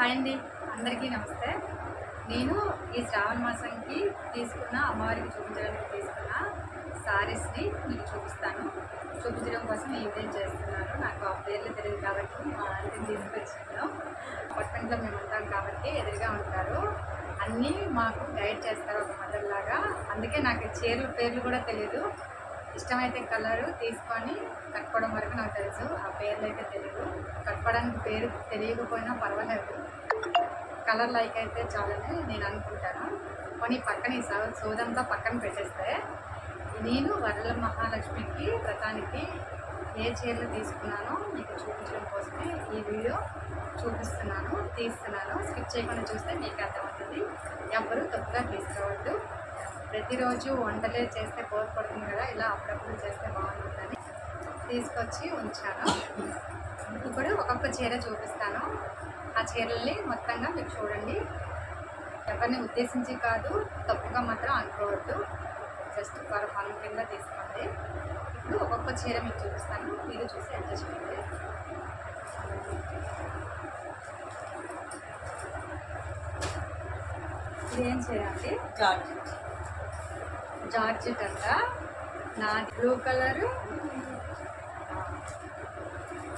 Hi అండి. అందరికీ నమస్తే. నేను ఈ శ్రావణ మాసంకి తీసుకున్న అమ్మవారికి చూపించడానికి తీసుకున్న శారీస్ని మీకు చూపిస్తాను. చూపించడం కోసం ఈ చేస్తున్నాను నాకు ఆ పేర్లు తెలియదు కాబట్టి మా ఆంటీని తీసుకొచ్చాను. అపార్ట్మెంట్లో మేము ఉంటాం కాబట్టి ఎదురుగా ఉంటారు. అన్నీ మాకు గైడ్ చేస్తారు ఒక మదర్ లాగా. అందుకే నాకు చీరల పేర్లు కూడా తెలియదు ఇష్టమైతే కలరు తీసుకొని కట్టుకోవడం వరకు నాకు తెలుసు. ఆ పేర్లు అయితే తెలియదు కట్టుకోవడానికి పేరు తెలియకపోయినా పర్వాలేదు. కలర్ లైక్ అయితే చాలని నేను అనుకుంటాను. కొన్ని పక్కన ఈ సౌ- సోదంతా పక్కన పెట్టేస్తే నేను వరల మహాలక్ష్మికి వ్రతానికి ఏ చీరలు తీసుకున్నానో మీకు చూపించడం కోసమే ఈ వీడియో చూపిస్తున్నాను తీస్తున్నాను. స్కిప్ చేయకుండా చూస్తే మీకు అర్థమవుతుంది. ఎవ్వరూ తప్పుగా తీసుకోవద్దు. ప్రతిరోజు వంటలే చేస్తే బోర్ పడుతుంది కదా ఇలా అప్పుడప్పుడు చేస్తే బాగుంటుందని తీసుకొచ్చి ఉంచాను. ఇప్పుడు ఒక్కొక్క చీర చూపిస్తాను. ఆ చీరల్ని మొత్తంగా మీరు చూడండి. ఎవరిని ఉద్దేశించి కాదు తప్పుగా మాత్రం అనుకోవద్దు. జస్ట్ ఫర్ ఫన్ కింద తీసుకోండి. ఇప్పుడు ఒక్కొక్క చీర మీకు చూపిస్తాను. మీరు చూసి అడ్జస్ట్ చేయండి. ఇదేం చేయాలి జార్జెట్. జార్జెట్ అంట. నా బ్లూ కలరు.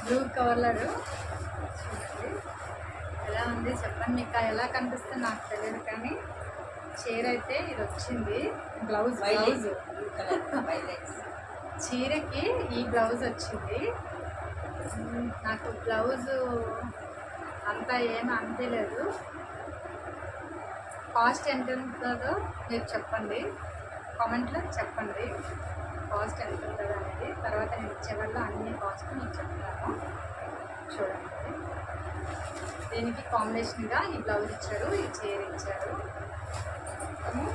Blue colour. ఎలా ఉంది చెప్పండి మీకు ఎలా కనిపిస్తుంది నాకు తెలియదు కానీ చీర అయితే ఇది వచ్చింది. బ్లౌజ్ బ్లౌజ్ చీరకి ఈ బ్లౌజ్ వచ్చింది. నాకు బ్లౌజ్ అంతా ఏం అనిపించలేదు కాస్ట్ ఎంత ఉంటుందో మీరు చెప్పండి. కామెంట్లో చెప్పండి. కాస్ట్ ఎంత ఉంటుందో అనేది. తర్వాత నేను చివరిలో అన్ని కాస్ట్ మీకు చెప్తాను. చూడండి. దీనికి కాంబినేషన్గా ఈ బ్లౌజ్ ఇచ్చారు ఈ చీర ఇచ్చారు. మ్,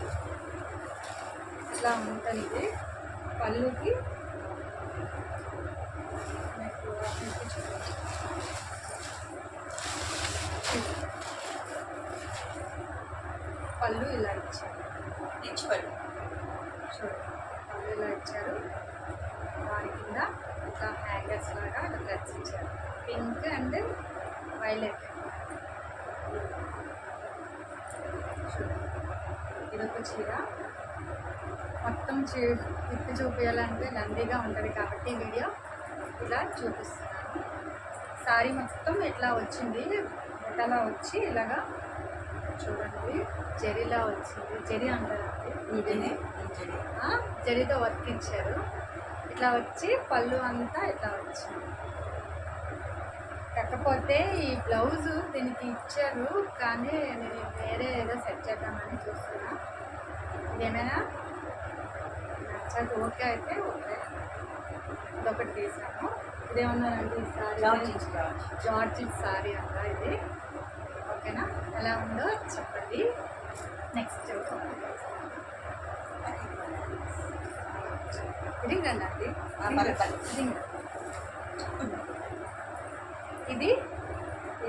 ఇట్లా ఉంటుంది పళ్ళుకి మీకు మీకు చూపించు. పళ్ళు ఇలా ఇచ్చారు. రిచ్ పళ్ళు. చూడండి. పళ్ళు ఇలా ఇచ్చారు. దాని కింద ఇట్లా హ్యాంగర్స్ లాగా ఇట్లా థ్రెడ్స్ ఇచ్చారు. పింక్ అండ్ వైలెట్ చూడండి ఇదొక చీర మొత్తం చీ తిప్పి చూపించాలంటే నందిగా ఉంటుంది కాబట్టి వీడియో ఇలా చూపిస్తున్నాను. సారీ మొత్తం ఇట్లా వచ్చింది ఇట్లా వచ్చి ఇలాగా చూడండి జరీలా వచ్చింది జరీ అంటారండి ఆ, జరీతో వర్క్ ఇచ్చారు. ఇట్లా వచ్చి పళ్ళు అంతా ఇట్లా వచ్చింది. కాకపోతే ఈ బ్లౌజ్ దీనికి ఇచ్చారు కానీ నేను వేరే ఏదో సెట్ చేద్దామని చూస్తున్నా. ఇదేమైనా నచ్చదు. ఓకే అయితే ఓకే. ఇదొకటి తీసాను ఇదేమన్నారండి? సారీ జార్జెట్ జార్జ్. జార్జిట్ సారీ అంట ఇది? ఓకేనా? ఎలా ఉందో చెప్పండి. నెక్స్ట్. ఇది అండి పర్పల్. ఇది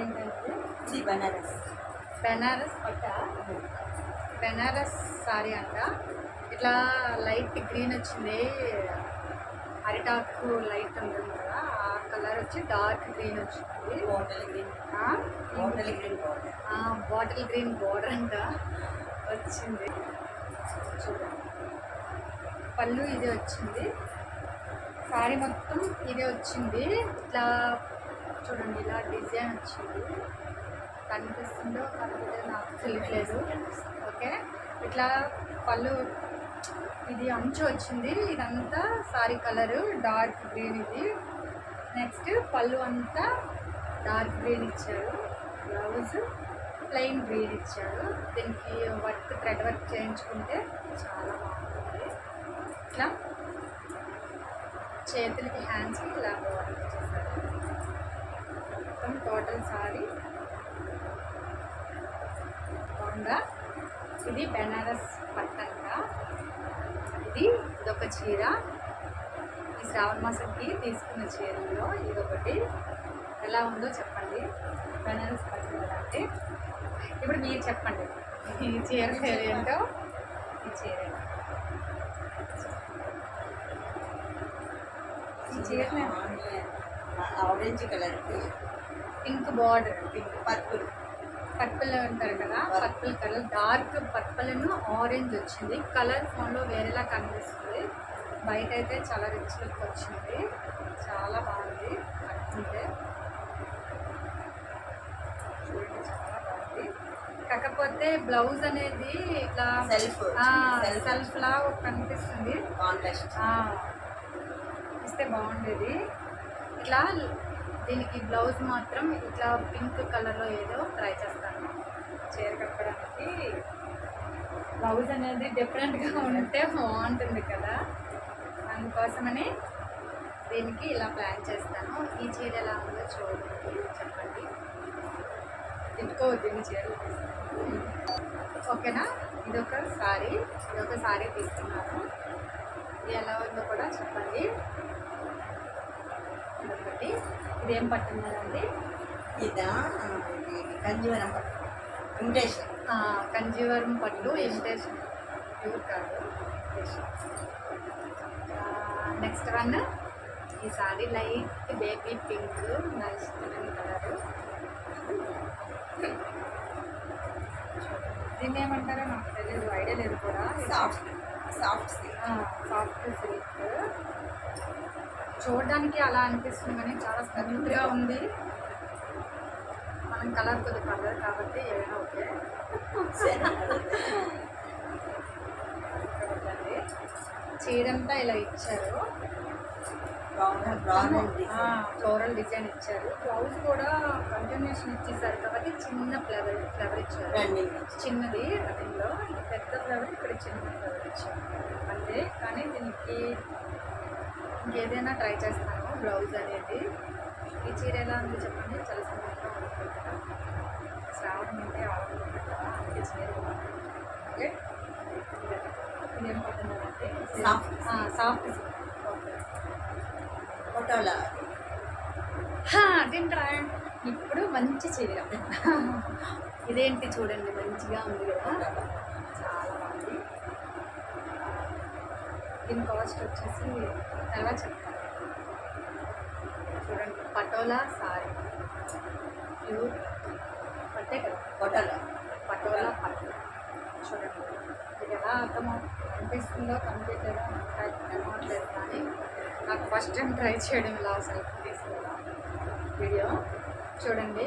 ఏంటంటే? బనారస్. బెనారస్ పట్ట? బెనారస్ సారీ అంట. ఇట్లా లైట్ గ్రీన్ వచ్చింది. అరిటాకు లైట్ ఉంటుంది కదా ఆ కలర్ వచ్చి డార్క్ గ్రీన్ వచ్చింది. Bottle green. బాటిల్ గ్రీన్ ఆ, బాటిల్ గ్రీన్ బోర్డర్ అంట. వచ్చింది. చూడండి పళ్ళు ఇది వచ్చింది. సారీ మొత్తం ఇదే వచ్చింది. ఇట్లా చూడండి ఇలా డిజైన్ వచ్చింది. కనిపిస్తుందో కనిపిస్తుందో నాకు తెలియట్లేదు. ఓకే? ఇట్లా పళ్ళు ఇది అంచు వచ్చింది. ఇదంతా సారీ కలరు డార్క్ గ్రీన్ ఇది. నెక్స్ట్ పళ్ళు అంతా డార్క్ గ్రీన్ ఇచ్చారు. బ్లౌజ్ ప్లెయిన్ గ్రీన్ ఇచ్చారు. దీనికి వర్క్ థ్రెడ్ వర్క్ చేయించుకుంటే చాలా బాగుంటుంది. ఇట్లా చేతులకి హ్యాండ్స్కి ఇలా వర్క్ చేశారు మొత్తం టోటల్ సారీ. బాగుందా? ఇది బెనారస్ పట్టంట ఇది ఇదొక చీర. ఈ శ్రావణ మాసంకి తీసుకున్న చీరల్లో ఇదొకటి. ఎలా ఉందో చెప్పండి. బెనారస్ పట్టం అంటే ఇప్పుడు మీరు చెప్పండి. ఈ చీర పేరు ఏంటో? ఈ చీర. ఈ చీర orange colour. Pink border. Pink purple. Purple అంటారు కదా purple colour. Dark purple orange వచ్చింది. కలర్ ఫోన్లో వేరేలా కనిపిస్తుంది. బయట అయితే చాలా రిచ్ లుక్ వచ్చింది. చాలా బాగుంది. కట్టుకుంటే చూడండి చాలా బాగుంది. కాకపోతే బ్లౌజ్ అనేది ఇట్లా. Self. సెల్ఫ్ లా కనిపిస్తుంది. ఇస్తే బాగుండేది. ఇట్లా దీనికి బ్లౌజ్ మాత్రం ఇట్లా పింక్ కలర్లో ఏదో ట్రై చేస్తాను. చీర కట్టడానికి బ్లౌజ్ అనేది డిఫరెంట్గా ఉంటే బాగుంటుంది కదా. అందుకోసమని దీనికి ఇలా ప్లాన్ చేస్తాను. ఈ చీర ఎలా ఉందో చూడండి చెప్పండి. తిట్టుకోవద్దు ఈ చీర. ఓకేనా? ఇదొక సారీ ఇదొక సారీ తీసుకున్నాను. ఇది ఎలా ఉందో కూడా చెప్పండి. ఇదొకటి. ఇదేం పట్టున్నారండి ఇదా ఇది కంజీవరం పట్టు. కంజీవరం పట్టు ఇమిటేషన్ ప్యూర్ కాదు. నెక్స్ట్ వన్ ఈ సారీ లైట్ బేబీ పింక్ నా ఇష్టమైన కలరు. దీన్ని ఏమంటారో నాకు తెలియదు ఐడియా లేదు కూడా. Soft soft silk. Soft silk. చూడడానికి అలా అనిపిస్తుంది కానీ చాలా స్మూత్గా ఉంది. కలర్ కొద్ది కలర్ కాబట్టి ఏదైనా ఓకే. చీరంతా ఇలా ఇచ్చారు. ఫ్లోరల్ డిజైన్ ఇచ్చారు. బ్లౌజ్ కూడా కంటిన్యూషన్ ఇచ్చేసారు కాబట్టి చిన్న ఫ్లవర్ ఫ్లవర్ ఇచ్చారు. చిన్నది రన్నింగ్లో పెద్ద ఫ్లవర్ ఇక్కడ చిన్న ఫ్లవర్ ఇచ్చారు. అంతే. కానీ దీనికి ఇంకేదైనా ట్రై చేస్తాను బ్లౌజ్ అనేది. ఈ చీర ఎలా ఉంది చెప్పండి? చాలా శ్రావణం అంటే ఆవుతుంది. ఓకే ఇదేం Soft. సాఫ్ట్ ఓకే ఫోటోలో తింటరా? ఇప్పుడు మంచి చీర. ఇదేంటి చూడండి మంచిగా ఉంది కదా. చాలా బాగుంది. దీని కాస్ట్ వచ్చేసి తర్వాత చెప్తాను. చూడండి పటోలా సారీ. ప్యూర్ పట్టే కదా ఫోటోలో పటోలా పట్టు. చూడండి. ఇది ఎలా అర్థం అనిపిస్తుందో కనిపించదో. కనవట్లేదు కానీ నాకు ఫస్ట్ టైం ట్రై చేయడం ఇలా సెల్ఫ్ తీసుకోవడం వీడియో చూడండి.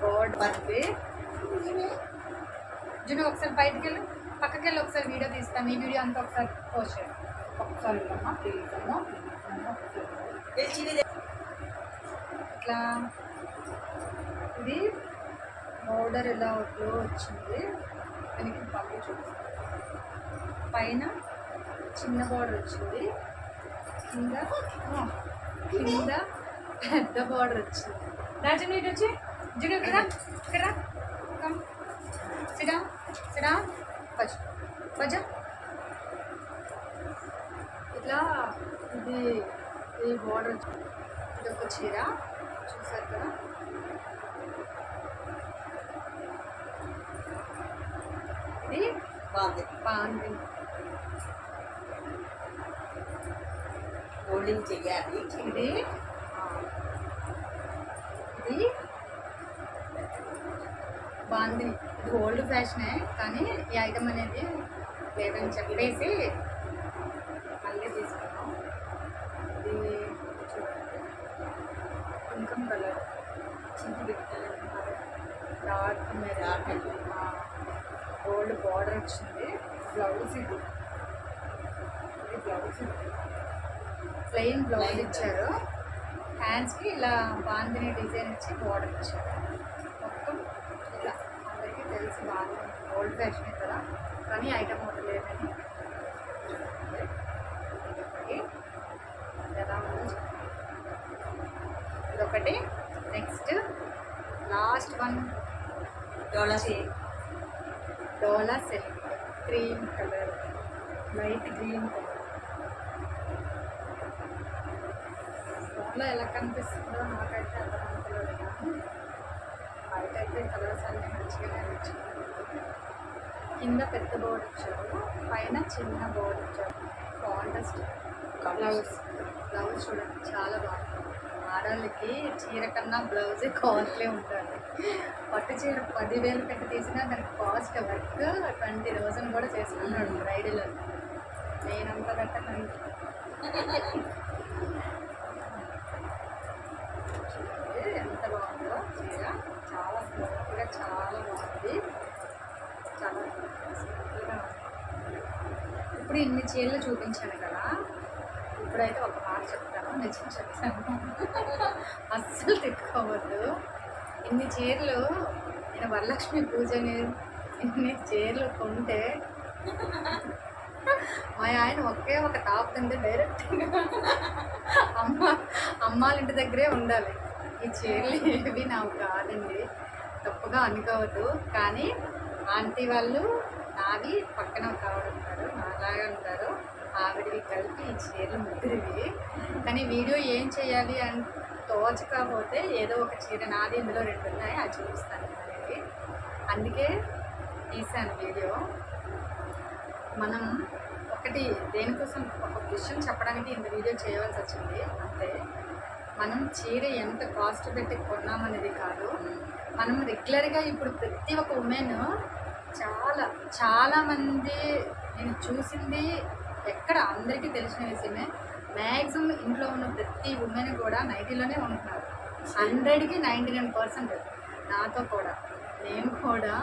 బోర్డ్ పడితే జును ఒకసారి బయటికి వెళ్ళి పక్కకి వెళ్ళి ఒకసారి వీడియో తీస్తాను ఈ వీడియో అంతా ఒకసారి పోస్ట్ చేయండి ఒకసారి ఇట్లా. ఇది బోర్డర్ ఎలా ఫ్లో వచ్చింది. దానికి పళ్ళు చూపిస్తాను. పైన చిన్న బార్డర్ వచ్చింది. కింద కింద పెద్ద బార్డర్ వచ్చింది. రాజు నీటి వచ్చి. జుడు ఇక్కడ ఇక్కడ. కమ్. సిడా సిడా బజ. బజ. ఇట్లా ఇది ఈ బార్డర్ ఇది ఒక చీర చూసారు కదా ఇది బాగుంది. బాగుంది. హోల్డింగ్ చెయ్యాలి. ఇది. ఇది. బాగుంది. ఇది ఓల్డ్ ఫ్యాషనే కానీ ఈ ఐటమ్ అనేది లేదని చెప్పేసి మళ్ళీ తీసుకున్నాం ఇది చూడండి కుంకుమ కలర్ చింత డార్క్ మీద గోల్డ్ బార్డర్ వచ్చింది బ్లౌజ్ ఇది ఇది బ్లౌజ్ ఇది ప్లెయిన్ బ్లౌజ్ ఇచ్చారు. హ్యాండ్స్కి ఇలా బాందిని డిజైన్ ఇచ్చి బార్డర్ ఇచ్చారు. మొత్తం ఇలా అందరికీ తెలిసి బాగా ఓల్డ్ ఫ్యాషన్ కదా. కానీ ఐటమ్ ఒకటి లేదని ఇదొకటి ఎలా ఉందో. ఇదొకటి. Next last one. Dola Dola silk. Cream colour. Light green colour. ఫోన్లో ఎలా కనిపిస్తుందో నాకైతే అర్థం అవుతలేదు బయట అయితే కలర్స్ అన్నీ మంచిగానే వచ్చాయి. కింద పెద్ద బోర్డు ఇచ్చారు. పైన చిన్న బోర్డు ఇచ్చారు. కాంటెస్ట్ బ్లౌజ్ బ్లౌజ్ చూడండి చాలా బాగుంది. ఆడవాళ్ళకి చీర కన్నా బ్లౌజే కాస్ట్లీ ఉంటుంది. పట్టు చీర పదివేలు పెట్టి తీసినా దానికి కాస్ట్ వర్క్ ట్వంటీ థౌజండ్ కూడా చేసుకున్నాడు బ్రైడల్. నేనంత పెట్టను చూడండి ఎంత బాగుందో చీర చాలా స్మూత్గా చాలా బాగుంది చాలా సింపుల్గా ఉంది ఇప్పుడు ఇన్ని చీరలు చూపించాను కదా? ఇప్పుడైతే ఒక మాట చెప్తాను నిజం చెప్తాను. అస్సలు తిట్టుకోవద్దు. ఇన్ని చీరలు నేను వరలక్ష్మి పూజని ఇన్ని చీరలు కొంటే మా ఆయన ఒకే ఒక టాప్ కింద డైరెక్ట్గా అమ్మ అమ్మాలింటి దగ్గరే ఉండాలి. ఈ చీరలు ఏవి నాకు కాదండి. తప్పుగా అనుకోవద్దు. కానీ ఆంటీ వాళ్ళు నావి పక్కన ఒక అలాగే ఉంటారు. ఆవిడవి కలిపి ఈ చీరలు ముగ్గురివి. కానీ వీడియో ఏం చేయాలి అని తోచకపోతే ఏదో ఒక చీర నాది ఇందులో రెండు ఉన్నాయి అది చూపిస్తాను అనేది అందుకే తీశాను వీడియో. మనం ఒకటి దేనికోసం ఒక విషయం చెప్పడానికి ఇంత వీడియో చేయవలసి వచ్చింది అంతే మనం చీర ఎంత కాస్ట్ పెట్టి కొన్నామనేది కాదు. మనం రెగ్యులర్గా ఇప్పుడు ప్రతి ఒక్క ఉమెన్ చాలా చాలామంది నేను చూసింది ఎక్కడ అందరికీ తెలిసిన విషయమే. మ్యాక్సిమం ఇంట్లో ఉన్న ప్రతి ఉమెన్ కూడా నైటీలోనే ఉంటున్నారు. హండ్రెడ్కి నైంటీ నైన్ పర్సెంట్ నాతో కూడా. నేను కూడా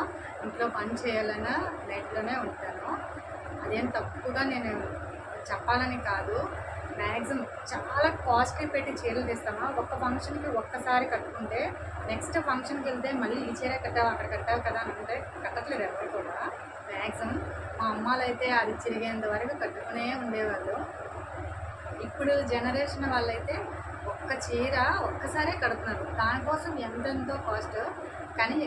ఇంట్లో పని చేయాలన్నా నైట్లోనే ఉంటాను. అదేం తప్పుగా నేను చెప్పాలని కాదు. మ్యాక్సిమం చాలా కాస్ట్లీ పెట్టి చీరలు తీస్తామా? ఒక్క ఫంక్షన్కి ఒక్కసారి కట్టుకుంటే నెక్స్ట్ ఫంక్షన్కి వెళ్తే మళ్ళీ ఈ చీర కట్టావు అక్కడ కట్టావు కదా అని అంటే కట్టట్లేదు ఎవరు కూడా. మ్యాక్సిమం మా అమ్మాలు అయితే అది చిరిగేంత వరకు కట్టుకునే ఉండేవాళ్ళు. ఇప్పుడు జనరేషన్ వాళ్ళైతే ఒక్క చీర ఒక్కసారే కడుతున్నారు. దానికోసం ఎంతెంతో కాస్ట్. కానీ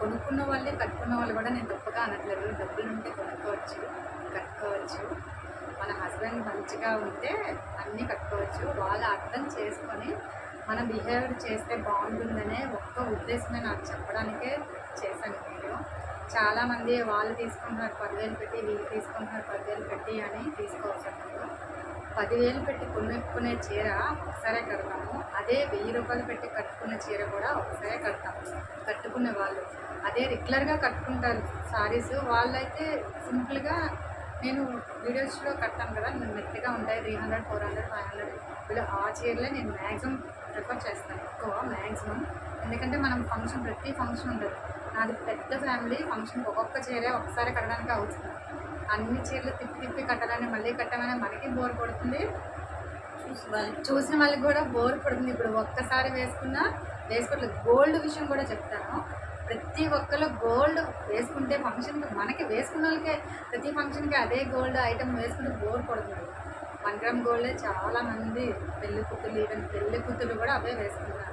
కొనుక్కున్న వాళ్ళే కట్టుకున్న వాళ్ళు కూడా నేను తప్పగా అనట్లేదు. డబ్బులు ఉంటే కొనుక్కోవచ్చు కట్టుకోవచ్చు. మన హస్బెండ్ మంచిగా ఉంటే అన్నీ కట్టుకోవచ్చు. వాళ్ళు అర్థం చేసుకొని మన బిహేవియర్ చేస్తే బాగుంటుందనే ఒక్క ఉద్దేశమే నాకు చెప్పడానికే చేశాను వీడియో చాలామంది వాళ్ళు తీసుకుంటున్నారు పదివేలు పెట్టి వీళ్ళు తీసుకుంటున్నారు పదివేలు పెట్టి అని తీసుకోవచ్చు పదివేలు పెట్టి కొనుక్కునే చీర ఒకసారే కడతాము. అదే వెయ్యి రూపాయలు పెట్టి కట్టుకునే చీర కూడా ఒకసారే కడతాము. కట్టుకునే వాళ్ళు. అదే రెగ్యులర్గా కట్టుకుంటారు. సారీస్ వాళ్ళైతే సింపుల్గా నేను వీడియోస్లో కట్టాను కదా నేను మెత్తగా ఉంటాయి three hundred four hundred five hundred వీళ్ళు ఆ చీరలే నేను మ్యాక్సిమం ప్రిఫర్ చేస్తాను. ఎక్కువ మ్యాక్సిమం ఎందుకంటే మనం ఫంక్షన్ ప్రతి ఫంక్షన్ ఉంటుంది. నాది పెద్ద ఫ్యామిలీ ఫంక్షన్ ఒక్కొక్క చీరే ఒకసారి కట్టడానికి అవుతుంది. అన్ని చీరలు తిప్పి తిప్పి కట్టాలని మళ్ళీ కట్టాలని మనకి బోర్ కొడుతుంది. వాళ్ళకి చూసిన వాళ్ళకి కూడా బోర్ పడుతుంది ఇప్పుడు ఒక్కసారి వేసుకున్నా వేసుకోవట్లేదు గోల్డ్ విషయం కూడా చెప్తాను. ప్రతి ఒక్కరు గోల్డ్ వేసుకుంటే ఫంక్షన్కి మనకి వేసుకున్న వాళ్ళకే ప్రతి ఫంక్షన్కి అదే గోల్డ్ ఐటమ్ వేసుకుంటే బోర్ పడుతుంది వన్ గ్రామ్ గోల్డే చాలా మంది పెళ్ళి కూతురు ఈవెన్ పెళ్ళి కూతురు కూడా అవే వేసుకుంటారు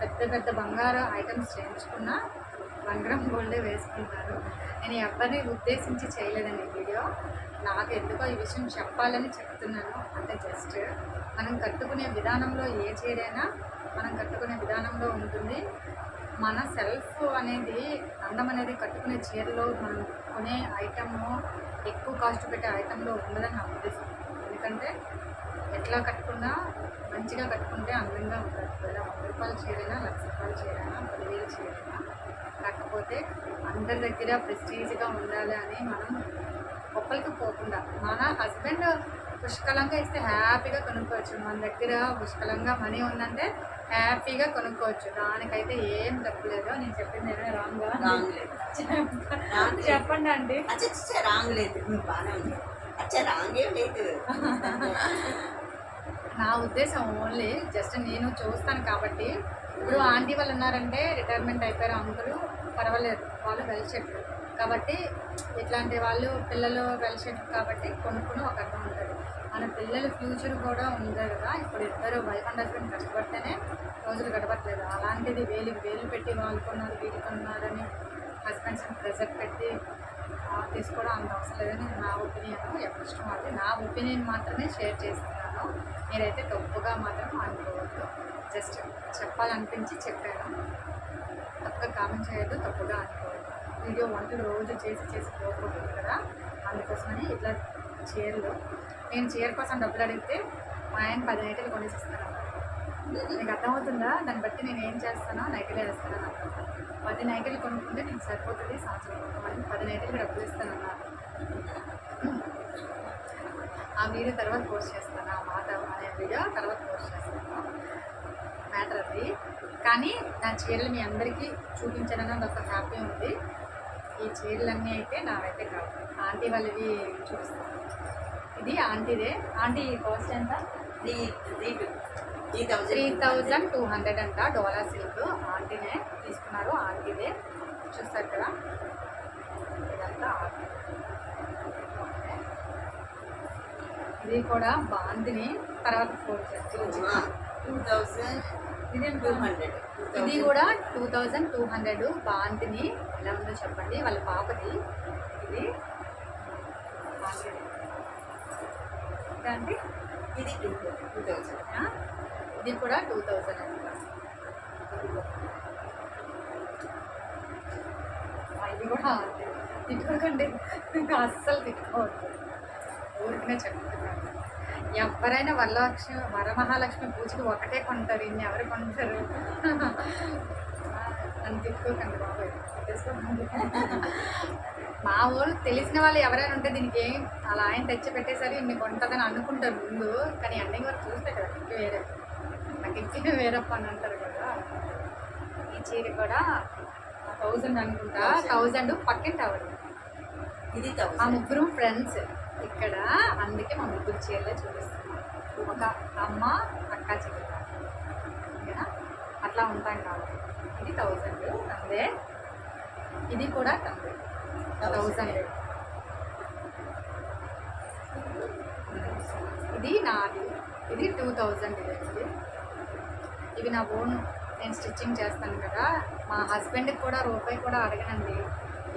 పెద్ద పెద్ద బంగారు ఐటమ్స్ చేయించుకున్నా వంగరం గోల్డే వేసుకుంటారు. నేను ఎవరిని ఉద్దేశించి చేయలేదండి ఈ వీడియో. నాకు ఎందుకో ఈ విషయం చెప్పాలని చెప్తున్నాను. అంటే జస్ట్ మనం కట్టుకునే విధానంలో ఏ చీరైనా మనం కట్టుకునే విధానంలో ఉంటుంది. మన సెల్ఫ్ అనేది అందం అనేది కట్టుకునే చీరలో మనం కొనే ఐటమ్ ఎక్కువ కాస్ట్ పెట్టే ఐటెంలో ఉండదని నా ఉద్దేశం. ఎందుకంటే ఎట్లా కట్టుకున్నా మంచిగా కట్టుకుంటే అందంగా ఉంటుంది. ఒకవేళ వంద రూపాయల చీరైనా లక్ష రూపాయల చీరైనా పదివేల చీరైనా కాకపోతే అందరి దగ్గర ప్రెస్టీజ్గా ఉండాలి అని మనం ఒక్కరికి పోకుండా మన హస్బెండ్ పుష్కలంగా ఇస్తే హ్యాపీగా కొనుక్కోవచ్చు. మన దగ్గర పుష్కలంగా మనీ ఉందంటే హ్యాపీగా కొనుక్కోవచ్చు. దానికైతే ఏం తప్పులేదు నేను చెప్పింది ఏమైనా రాంగా రాంగ్ లేదు. చెప్పండి అండి అచ్చా రాంగ్ లేదు. ఉమ్, బాగానే ఉంది అచ్చా రాంగ్ ఏం లేదు. నా ఉద్దేశం ఓన్లీ జస్ట్ నేను చూస్తాను కాబట్టి ఇప్పుడు ఆంటీ వాళ్ళు ఉన్నారంటే రిటైర్మెంట్ అయిపోయారు అంకులు. పర్వాలేదు వాళ్ళు వెల్ సెటిల్ కాబట్టి ఇట్లాంటి వాళ్ళు పిల్లలు వెల్ సెటిల్ కాబట్టి కొనుక్కుని ఒక అర్థం ఉంటుంది. మన పిల్లల ఫ్యూచర్ కూడా ఉంది కదా ఇప్పుడు ఇద్దరు వైఫ్ అండ్ హస్బెండ్ కష్టపడితేనే రోజులు గడపట్లేదు. అలాంటిది వేలు వేలు పెట్టి వాళ్ళు కొన్నారు వీళ్ళు కొన్నారని హస్బెండ్స్ని ప్రెజర్ పెట్టి ఆ, తీసుకోవడం అంత అవసరం లేదని నా ఒపీనియన్ ఎవరి ఇష్టం అది నా ఒపీనియన్ మాత్రమే షేర్ చేస్తున్నాను. మీరైతే తప్పుగా మాత్రం అనుకోవద్దు. జస్ట్ చెప్పాలనిపించి చెప్పాను. తప్పుగా కామెంట్ చేయొద్దు తప్పుగా అనుకోవద్దు. వీడియో వంటలు రోజు చేసి చేసి పోకూడదు కదా అందుకోసమని ఇట్లా చీరలు నేను చీర కోసం డబ్బులు అడిగితే మా ఆయన పది నైట్లు కొనేసి ఇస్తాను మీకు అర్థమవుతుందా? దాన్ని బట్టి నేను ఏం చేస్తానో నైట్లు వేస్తాను పది నైట్లు కొనుక్కుంటే నేను సరిపోతుంది సంవత్సరం కొనుక్కోమని పది నైట్లు డబ్బులు ఇస్తానన్నారు. ఆ వీడియో తర్వాత పోస్ట్ చేస్తాను ఆ మాట అనే వీడియో తర్వాత పోస్ట్ చేస్తాను మ్యాటర్ అది కానీ నా చీరలు మీ అందరికీ చూపించాలని ఒక హ్యాపీ ఉంది. ఈ చీరలన్నీ అయితే నావైతే కావు. ఆంటీ వాళ్ళవి చూపిస్తాను. ఇది ఆంటీదే. ఆంటీ కాస్ట్ ఎంత? Three three three thousand three thousand two hundred అంట. డోలా సిల్క్ ఆంటీనే తీసుకున్నారు. ఆంటీదే. చూస్తారు కదా. ఇదంతా ఆంటీ. ఇది కూడా బాందిని తర్వాత ఫోన్ చేస్తాను. టూ థౌజండ్ ఇది టూ హండ్రెడ్. ఇది కూడా two thousand two hundred. Bandhani ఎలా ఉందో చెప్పండి. వాళ్ళ పాపది. ఇది. ఇదండి. ఇది టూ టూ థౌజండ్? ఇది కూడా టూ థౌజండ్ అండి. ఇది కూడా. తిట్టుకోకండి. ఇంకా అస్సలు తిట్టుకోవద్దు. ఊరికనే చెప్తున్నాను. ఎవరైనా వరలక్ష్మి వరమహాలక్ష్మి పూజకి ఒకటే కొంటారు ఇన్ని ఎవరు కొంటారు? అని తిట్టుకోకండి తిట్టేసుకోకండి. మా వాళ్ళు తెలిసిన వాళ్ళు ఎవరైనా ఉంటే దీనికి ఏం అలా ఆయన తెచ్చి పెట్టేసరి ఇన్ని కొంటుందని అనుకుంటారు ముందు. కానీ ఎండింగ్ వరకు చూస్తే కదా ఇంక వేరే. నాకు ఇంకే వేరప్ప అని అంటారు కదా. ఈ చీర కూడా థౌజండ్ అనుకుంటా. థౌజండ్. పక్కింటి ఆవిడ. ఇది మా ముగ్గురు ఫ్రెండ్స్ ఇక్కడ అందుకే మా ముగ్గురు చీరలే చూపిస్తున్నాం ఒక అమ్మ అక్క చెల్లి ఓకేనా? అట్లా ఉంటాం కాబట్టి. ఇది థౌజండ్ తమ్ముడే ఇది కూడా తందే. థౌజండ్ ఇది నాది. ఇది టూ థౌజండ్ ఇది ఇవి నా ఓన్ నేను స్టిచ్చింగ్ చేస్తాను కదా. మా హస్బెండ్కి కూడా రూపాయి కూడా అడగనండి.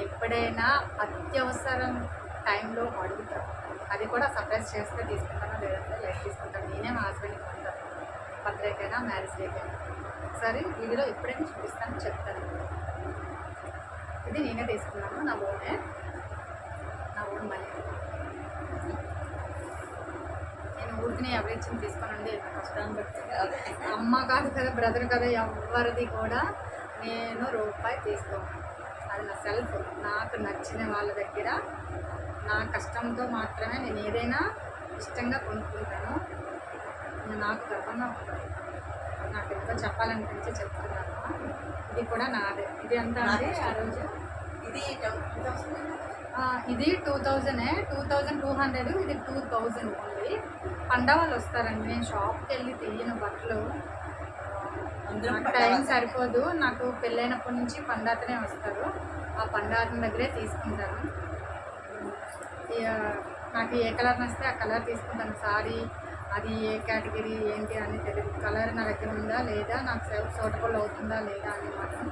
ఎప్పుడైనా అత్యవసరం టైంలో అడుగుతాను అది కూడా సర్ప్రైజ్ చేస్తే తీసుకుంటాను లేదంటే లైట్ తీసుకుంటాను. నేనే మా హస్బెండ్కి కొంటాను బర్త్డేకైనా మ్యారేజ్ డేకైనా సరే వీడియోలో ఎప్పుడైనా చూపిస్తాను చెప్తాను. ఇది నేనే తీసుకున్నాను. నా ఓనే నా ఓన్ మనీ. నేను ఊరికి ఎవరిచ్చింది తీసుకోనండి. కష్టాన్ని బట్టి. అమ్మ కాదు కదా బ్రదర్ కదా ఎవరిది కూడా నేను రూపాయి తీసుకోను. అది నా సెల్ఫ్ నాకు నచ్చిన వాళ్ళ దగ్గర నా కష్టంతో మాత్రమే నేను ఏదైనా ఇష్టంగా కొనుక్కుంటాను. నేను నాకు గర్వంగా ఉంటుంది నాకు ఎంతో చెప్పాలనిపించి చెప్తున్నాను. ఇది కూడా నాదే. ఇది ఎంత అండి ఆ రోజు? ఇది ఇది two థౌజండే. Two thousand two hundred. ఇది టూ థౌజండ్ ఓన్లీ. పండ వాళ్ళు వస్తారండి. నేను షాప్కి వెళ్ళి తీయను బట్టలు. పండగ టైం. సరిపోదు. నాకు పెళ్ళైనప్పటి నుంచి పండాతనే వస్తారు. ఆ పండాతన దగ్గరే తీసుకుంటాను. నాకు ఏ కలర్ నచ్చితే ఆ కలర్ తీసుకుంటాను. సారీ అది ఏ కేటగిరీ ఏంటి అని తెలియదు కలర్ నా దగ్గర ఉందా లేదా నాకు సూటబుల్ అవుతుందా లేదా అని మాత్రం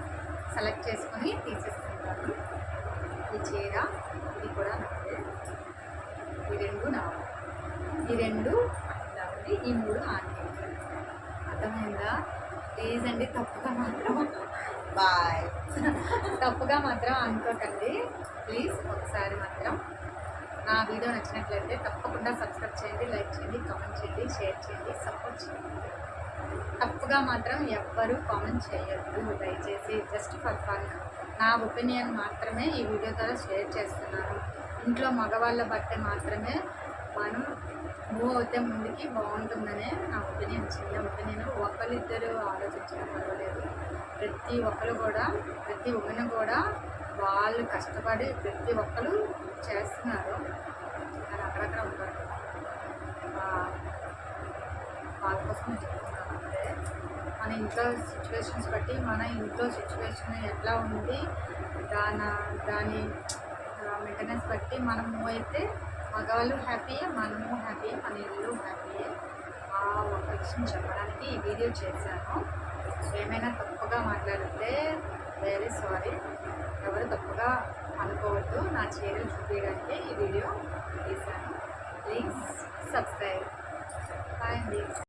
సెలెక్ట్ చేసుకొని తీసేసుకుంటాను. ఈ చీర ఇది కూడా నాదే. ఈ రెండు నా ఈ రెండు నావే ఈ మూడు ఆంటీ అర్థమైందా? ప్లీజ్ అండి తప్పుగా మాత్రం బాయ్. తప్పుగా మాత్రం అనుకోకండి. ప్లీజ్ ఒకసారి మాత్రం నా వీడియో నచ్చినట్లయితే తప్పకుండా సబ్స్క్రైబ్ చేయండి లైక్ చేయండి కామెంట్ చేయండి షేర్ చేయండి సపోర్ట్ చేయండి. తప్పుగా మాత్రం ఎవ్వరూ కామెంట్ చేయొద్దు. దయచేసి జస్ట్ ఫర్ ఫన్ నా ఒపీనియన్ మాత్రమే ఈ వీడియో ద్వారా షేర్ చేస్తున్నాను. ఇంట్లో మగవాళ్ళ బట్టే మాత్రమే మనం మూవ్ అవుతే ముందుకి బాగుంటుందనే నా ఒపీనియన్ చిన్న ఒపీనియన్. ఒకరిద్దరు ఆలోచించడం పర్వాలేదు. ప్రతి ఒక్కరు కూడా ప్రతి ఒక్కరిని కూడా వాళ్ళు కష్టపడి ప్రతి ఒక్కరు చేస్తున్నారు. కానీ అక్కడక్కడ ఉంటారు వాళ్ళ కోసం చెప్తున్నాను అంటే మన ఇంట్లో సిచ్యువేషన్స్ బట్టి మన ఇంట్లో సిచ్యువేషన్ ఎట్లా ఉంది దాని దాని మెయింటెనెన్స్ బట్టి మనము అయితే మగవాళ్ళు హ్యాపీయే మనము హ్యాపీయే మన ఇల్లు హ్యాపీయే ఆ ఒక విషయం చెప్పడానికి ఈ వీడియో చేశాను. ఏమైనా తప్పుగా మాట్లాడితే వెరీ సారీ ఎవరు తప్పుగా అనుకోవద్దు. నా చీరలు చూపించడానికి ఈ వీడియో తీశాను. ప్లీజ్ సబ్స్క్రైబ్ బాయ్ అండి.